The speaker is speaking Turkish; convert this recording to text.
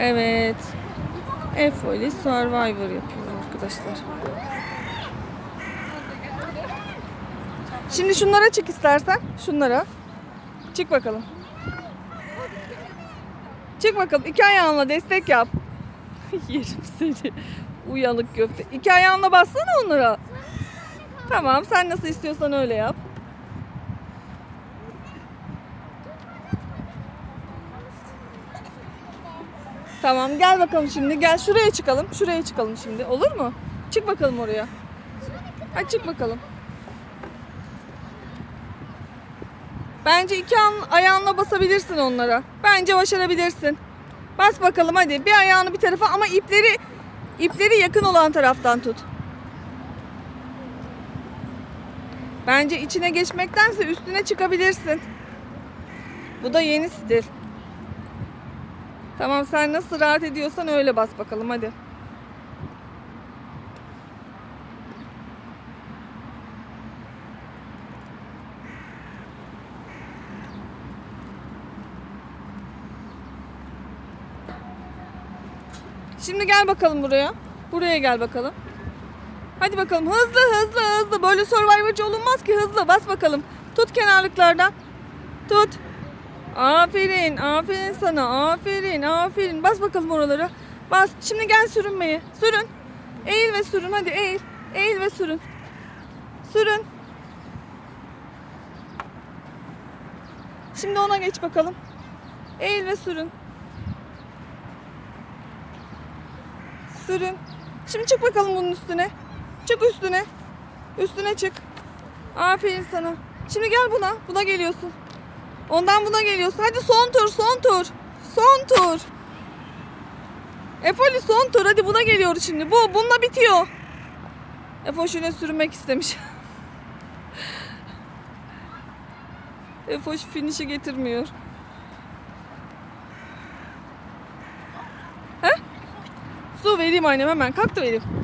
Evet. Efoli Survivor yapıyor arkadaşlar. Şimdi şunlara çık istersen. Şunlara. Çık bakalım. Çık bakalım. İki ayağınla destek yap. Yerim seni. Uyanık köfte. İki ayağınla bassana onlara. Tamam sen nasıl istiyorsan öyle yap. Tamam gel bakalım şimdi. Gel şuraya çıkalım. Şuraya çıkalım şimdi. Olur mu? Çık bakalım oraya. Hadi çık bakalım. Bence iki an- ayağınla basabilirsin onlara. Bence başarabilirsin. Bas bakalım hadi. Bir ayağını bir tarafa ama ipleri ipleri yakın olan taraftan tut. Bence içine geçmektense üstüne çıkabilirsin. Bu da yeni stil. Tamam sen nasıl rahat ediyorsan öyle bas bakalım hadi. Şimdi gel bakalım buraya. Buraya gel bakalım. Hadi bakalım hızlı hızlı hızlı. Böyle survivor'cı olunmaz ki hızlı. Bas bakalım. Tut kenarlıklardan. Tut. Aferin, aferin sana. Aferin, aferin. Bas bakalım oralara. Bas. Şimdi gel sürünmeye. Sürün. Eğil ve sürün. Hadi eğil. Eğil ve sürün. Sürün. Şimdi ona geç bakalım. Eğil ve sürün. Sürün. Şimdi çık bakalım bunun üstüne. Çık üstüne. Üstüne çık. Aferin sana. Şimdi gel buna. Buna geliyorsun. Ondan buna geliyorsun. Hadi son tur, son tur. Son tur. Efoli son tur. Hadi buna geliyoruz şimdi. Bu, bununla bitiyor. Efoş yine sürmek istemiş. Efoş finish'i getirmiyor. He? Su vereyim annem hemen. Kalk da vereyim.